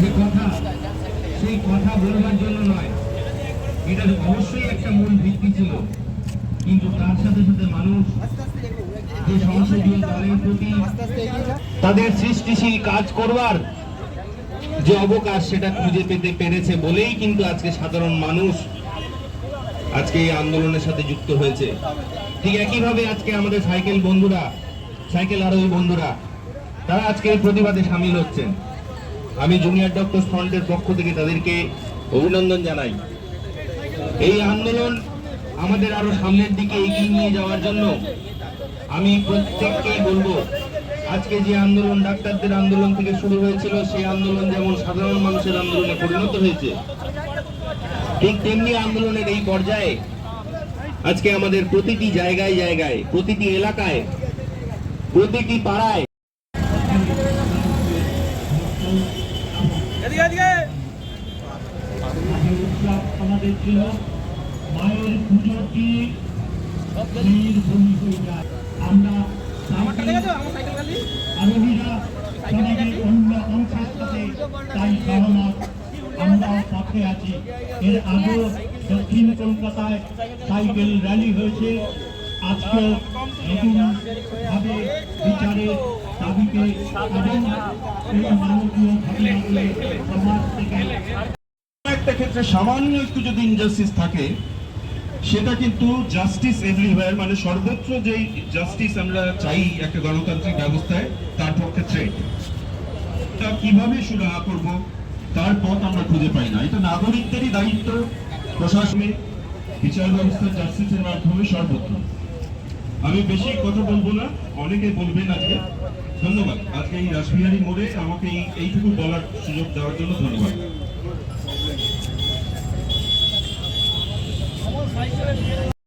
যে কথা, সেই কথা বলবার জন্য নয়। এটা অবশ্যই একটা মূল ভিত্তি ছিল। কিন্তু তার সাথে সাথে মানুষ যে সংসদীয় দলের প্রতি তাদের সৃষ্টিশীল কাজ করবার যে অবকাশ সেটা খুঁজে পেতে পেরেছে বলেই কিন্তু আজকে সাধারণ মানুষ আজকে এই আন্দোলনের সাথে যুক্ত হয়েছে। ঠিক একইভাবে আজকে আমাদের সাইকেল বন্ধুরা, সাইকেল আরোহী বন্ধুরা, তারা আজকে এই প্রতিবাদে সামিল হচ্ছেন। আমি জুনিয়র ডক্টর ফ্রন্টের পক্ষ থেকে তাদেরকে অভিনন্দন জানাই। এই আন্দোলন আমাদের আরও সামনের দিকে এগিয়ে নিয়ে যাওয়ার জন্য আমি প্রত্যেককেই বলব, আজকে যে আন্দোলন ডাক্তারদের আন্দোলন থেকে শুরু হয়েছিল, সেই আন্দোলন যেমন সাধারণ মানুষের আন্দোলনে পরিণত হয়েছে, ঠিক তেমনি আন্দোলনের এই পর্যায়ে আজকে আমাদের প্রতিটি জায়গায় জায়গায়, প্রতিটি এলাকায়, প্রতিটি পাড়ায় আমাদের ছিল মায়ের পুজোটি আমরা আমার আমার আরোহীরা শরীরের অন্য অংশের সাথে তাই সহমত আমরাও পথে আছি। এর আগেও দক্ষিণ কলকাতায় সাইকেল র্যালি হয়েছে। আজকেও নতুন ভাবে বিচারের দাবিকে এবং এই মানবীয় ঘটনাগুলো সমাজ থেকে একটা ক্ষেত্রে সামান্য একটু যদি ইনজাস্টিস থাকে, সেটা কিন্তু জাস্টিস এভরিওয়্যার মানে সর্বোচ্চ যেই জাস্টিস আমরা চাই একটা গণতান্ত্রিক ব্যবস্থায়, তার পক্ষে থ্রেট তা কীভাবে সুরাহা করব, তার পথ আমরা খুঁজে পাই না। এটা নাগরিকদেরই দায়িত্ব প্রশাসনে বিচার ব্যবস্থা জাস্টিসের মাধ্যমে সর্বত্র। আমি বেশি কথা বলব না, অনেকে বলবেন আজকে। ধন্যবাদ। আজকে এই রাসবিহারী মোড়ে আমাকে এই এইটুকু বলার সুযোগ দেওয়ার জন্য ধন্যবাদ।